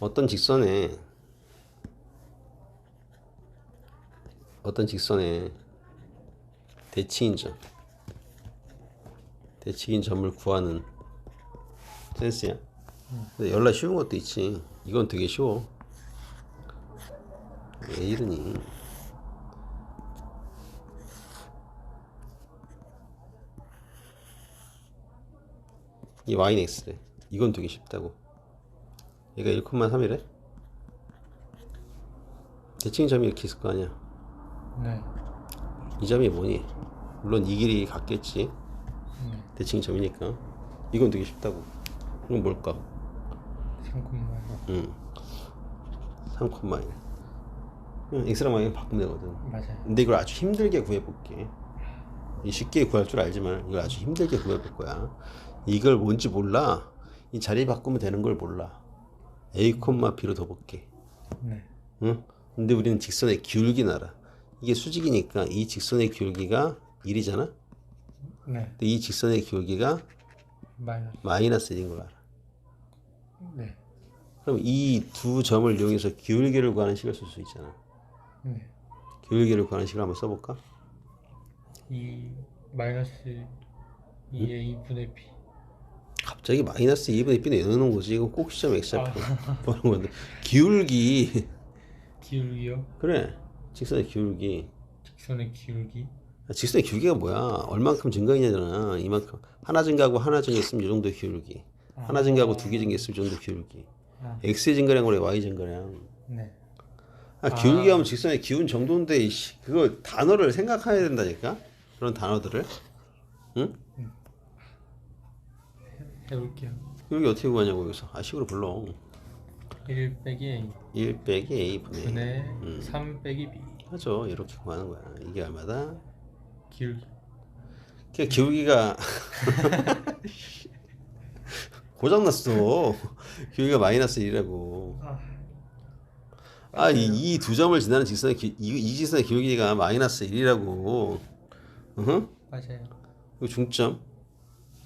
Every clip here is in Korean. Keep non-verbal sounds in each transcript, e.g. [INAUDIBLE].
어떤 직선에 어떤 직선에 대칭인 점 대칭인 점을 구하는 센스야. 근데 연락 쉬운 것도 있지. 이건 되게 쉬워. 왜 이러니? 이 y는 x래. 이건 되게 쉽다고. 얘가 1,3이래? 대칭 점이 이렇게 있을 거 아니야. 네. 이 점이 뭐니? 물론 이 길이 같겠지. 네. 대칭 점이니까. 이건 되게 쉽다고. 이건 뭘까? 3콤마 응. 3,1. 그냥 x랑 y는 바꾸면 되거든. 맞아요. 근데 이걸 아주 힘들게 구해볼게. 이 쉽게 구할 줄 알지만 이걸 아주 힘들게 구해볼 거야. 이걸 뭔지 몰라. 이 자리 바꾸면 되는 걸 몰라. A, b로 둬볼게. 네. 응? 근데 우리는 직선의 기울기는 알아. 이게 수직이니까 이 직선의 기울기가 1이잖아? 네. 근데 이 직선의 기울기가 마이너스. 마이너스 1인 걸 알아. 네. 그럼 이 두 점을 이용해서 기울기를 구하는 식을 쓸 수 있잖아. 네. 기울기를 구하는 식을 한번 써볼까? 이 마이너스 2의 2분의 b. 갑자기 마이너스 2분의 b는 넣어놓은 거지. 이거 꼭 시점 x좌표 보는 건데. 기울기. 기울기요. 그래. 직선의 기울기. 직선의 기울기. 직선의 기울기가 뭐야? 얼만큼 증가했냐잖아. 이만큼. 하나 증가하고 하나 증가했으면 이 정도 기울기. 하나 증가하고 두 개 증가했으면 이 정도 기울기. 아. x의 증가량과 y 증가량. 네. 아, 기울기 하면 직선의 기운 정도인데, 그거 단어를 생각해야 된다니까? 그런 단어들을. 응? 해볼게요. 기울기 어떻게 구하냐고, 여기서. 아, 식으로 불러. 1 빼기 a 1 빼기 a 분의. 분의 3 빼기 b. 하죠. 이렇게 구하는 거야. 이게 얼마다? 기울기. 그 기울기가 [LAUGHS] 고장났어. 기울기가 마이너스 1이라고. 아, 이 두 점을 지나는 직선의 기, 이, 이 직선의 기울기가 마이너스 1이라고. 으흠? 맞아요. 이거 중점.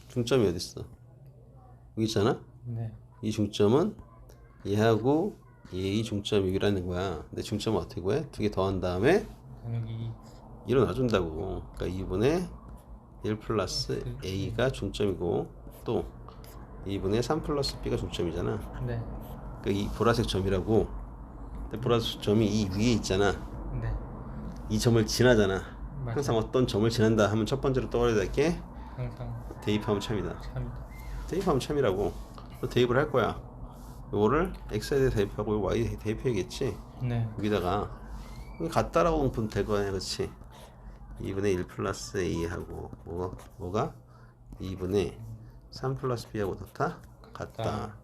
중점이 어디 있어? 여기 있잖아. 네. 이 중점은 얘하고 얘의 중점 여기라는 거야. 근데 중점은 어떻게 구해? 두 개 더한 다음에 여기 일어나준다고. 그러니까 2분의 1 플러스 a가 중점이고 또 2분의 3 플러스 b가 중점이잖아. 네. 그러니까 이 보라색 점이라고. 근데 보라색 점이 이 위에 있잖아. 네. 이 점을 지나잖아. 맞아요. 항상 어떤 점을 지난다 하면 첫 번째로 떠올려야 될 게 항상 대입하면 참이다. 참이다. 대입하면 참이라고. 또 대입을 할 거야. 요거를 x에 대해 대입하고 y에 대해 대입해야겠지. 네. 여기다가 같다라고 보면 될 거야, 그렇지? 2분의 1 플러스 a하고 뭐가 뭐가 2분의 3 플러스 b하고 같다 같다.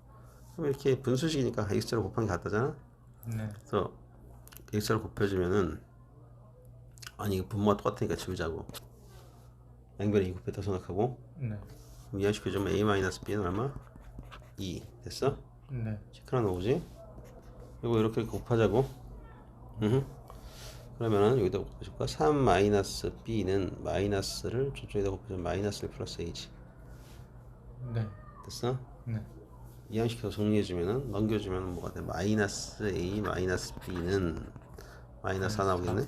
그럼 이렇게 분수식이니까 x로 곱한 게 같다잖아. 네. 그래서 x로 곱해주면은 아니 분모가 똑같으니까 지우자고. 양변에 2 곱했다 생각하고 네. 그럼 이항시켜주면 a 마이너스 b는 얼마? 2 됐어? 네. 시크나 나오지? 이거 이렇게 곱하자고. 음. 그러면은 여기다 곱해줄까? 3 마이너스 b는 마이너스를 저쪽에다 곱해주면 마이너스 1 플러스 a지. 네. 됐어? 네. 이항시켜서 정리해주면은 넘겨주면 뭐가 돼? 마이너스 a 마이너스 b는 마이너스 4 나오겠네?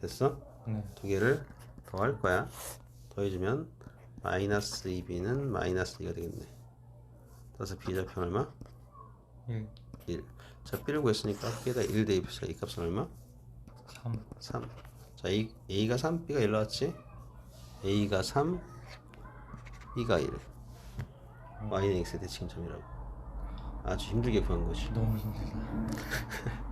됐어? 네. 두 개를 더할 거야. 더해주면 마이너스 2b는 마이너스 2가 되겠네. 따라서 b 좌표 얼마? 1, 1. 자, b를 구했으니까 b에다 1 대입해서 이 값은 얼마? 3. 3. 자, A, a가 3, b가 1 나왔지? a가 3, b가 1. y는 x의 대칭점이라고. 아주 힘들게 구한 거지. 너무 힘들다. [LAUGHS]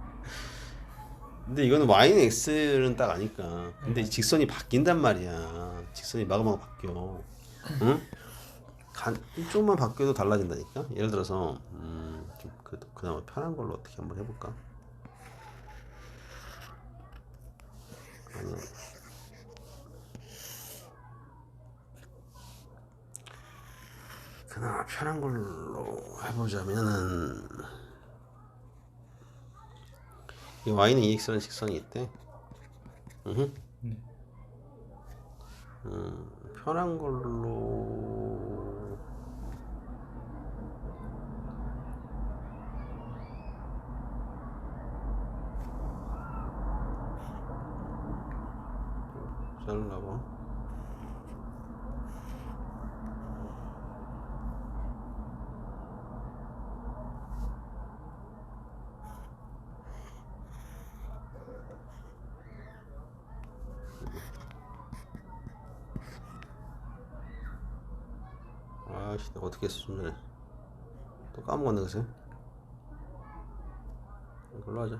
근데 이거는 y는 x는 딱 아니까. 근데 이 직선이 바뀐단 말이야. 직선이 마구마구 바뀌어. 응? 간, 조금만 바뀌어도 달라진다니까. 예를 들어서 음, 좀 그, 그나마 편한 걸로 어떻게 한번 해볼까? 아니야. 그나마 편한 걸로 해보자면은 이 y는 2x라는 직선이 있대. 음, 네. 음, 편한 걸로. 잘라봐. 아씨, 어떻게 전에. 또 까먹었네 그새. 이걸로 하자.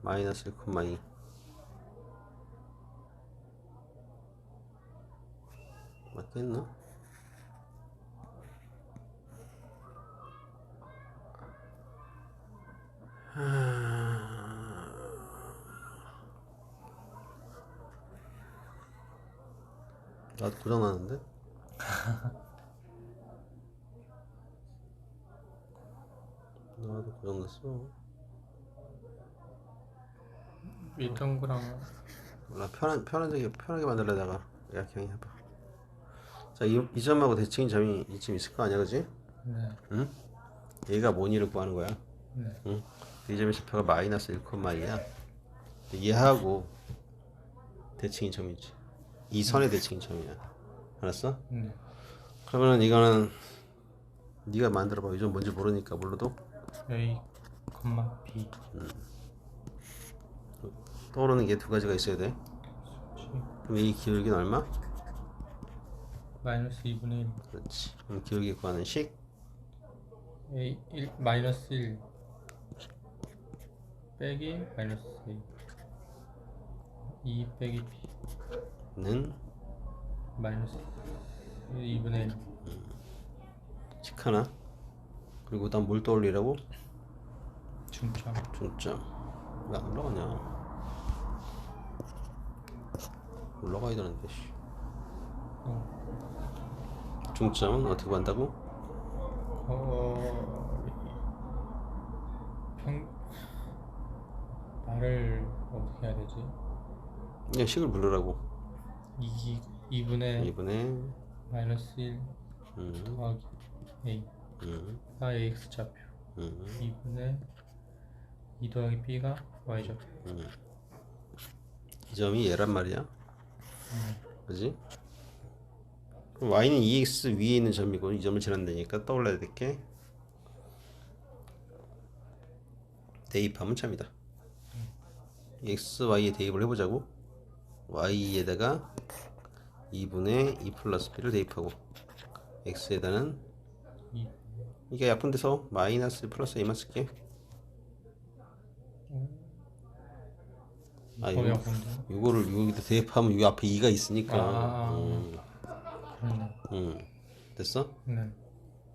마이너스 1,2 맞겠나? 나도 고장 나는데? [LAUGHS] 나도 고장 났어. 있던 거랑 몰라 편한 편하게 편하게 만들려다가 야 그냥 해봐. 자이 이 점하고 대칭인 점이 이쯤 있을 거 아니야, 그지? 네. 응? 얘가 뭐니를 구하는 거야. 네. 응? 이 점의 좌표가 마이너스 1,2야. 얘하고 대칭인 점이지. 이 선의 대칭인 점이야. 알았어? 네. 그러면은 이거는 네가 만들어봐. 이점 뭔지 모르니까 몰라도 A, B. 떠오르는 게 두 가지가 있어야 돼. 그럼 이 기울기는 얼마? 마이너스 2분의 1. 그렇지. 그럼 기울기 구하는 식 A 1 마이너스 1 빼기 마이너스 2 2 빼기 B 는 마이너스 2분의 1식 하나 그리고 그다음 뭘 떠올리라고? 중점 중점 왜 안 올라가냐 올라가야 되는데 씨. 어, 중점은 어떻게 구한다고? 어, 평 말을 어떻게 해야 되지? 그냥 식을 부르라고 2 2분의 2분의 마이너스 1 음, 더하기 A. 음, 가 AX 좌표. 음, 2분의 2 더하기 B가 Y 좌표. 음. 이 점이 얘란 말이야? 그지? 그럼 y는 2x 위에 있는 점이고 이 점을 지난다니까 떠올라야 될게 대입하면 참이다. x, y에 대입을 해보자고. Y에다가 2분의 2 플러스 b를 대입하고 x에다는 2 이게 약분 돼서 마이너스 플러스 a만 쓸게 아, 더 이거- 이거를 여기다 대입하면 여기 앞에 2가 있으니까 아. 음, 그렇네 음. 됐어? 네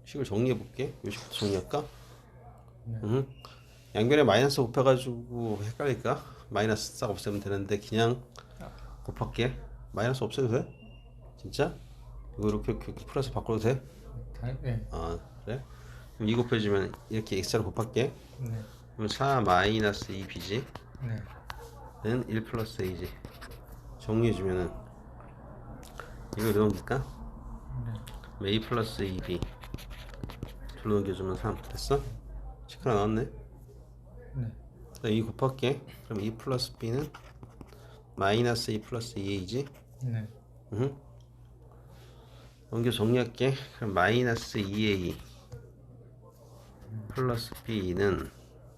식을 정리해 볼게. 이 식부터 정리할까? 네. 음. 양변에 마이너스 곱해가지고 헷갈릴까? 마이너스 싹 없애면 되는데 그냥 곱할게. 마이너스 없애도 돼? 진짜? 이거 이렇게, 플러스 바꿔도 돼? 다, 네. 아 그래? 그럼 2 곱해주면 이렇게 x로 곱할게. 네. 그럼 4 마이너스 2b지? 네. 는1 플러스 a지. 정리해주면은 이거 넣어볼까? 네. 그럼 a 플러스 2b 둘러 넘겨주면 3 됐어? 식 하나 나왔네 네. 자, 2 곱할게 그럼 2 플러스 b는 마이너스 2 플러스 2a지 네. 응. 넘겨 정리할게 그럼 마이너스 2a 플러스 b는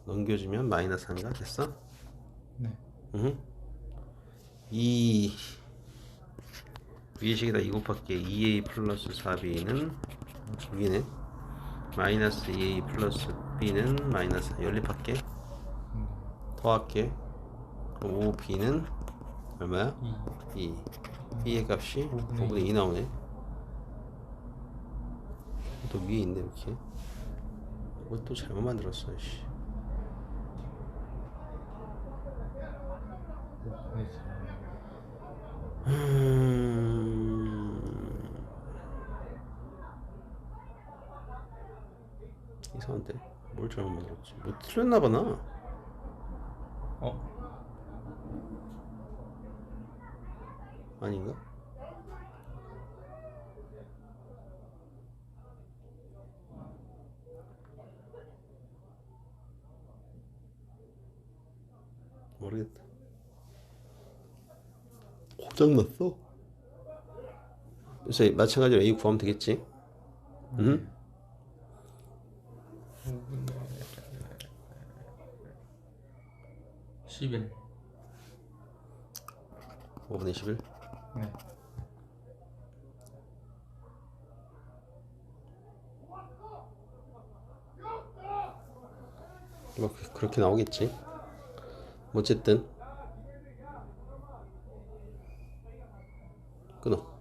넘겨주면 마이너스 1가 됐어? 네. 응. 2 위에 식에다 2 곱할게 2a 플러스 4b는 위네 마이너스 2a 플러스 b는 마이너스 연립할게 네. 더할게 그럼 5b는 얼마야? 2. 2 b의 값이 5분의 5분의 2 나오네 또 위에 있네 이렇게 이거 또 잘못 만들었어 씨. 네. 음... 이상한데 뭘 잘못 만들었지 뭐 틀렸나봐 나 어? 아닌가? 모르겠다 고장났어? 그래서 마찬가지로 A 구하면 되겠지? 응? 11 5분의 11 네. 뭐 그- 그렇게 나오겠지 뭐 어쨌든 끊어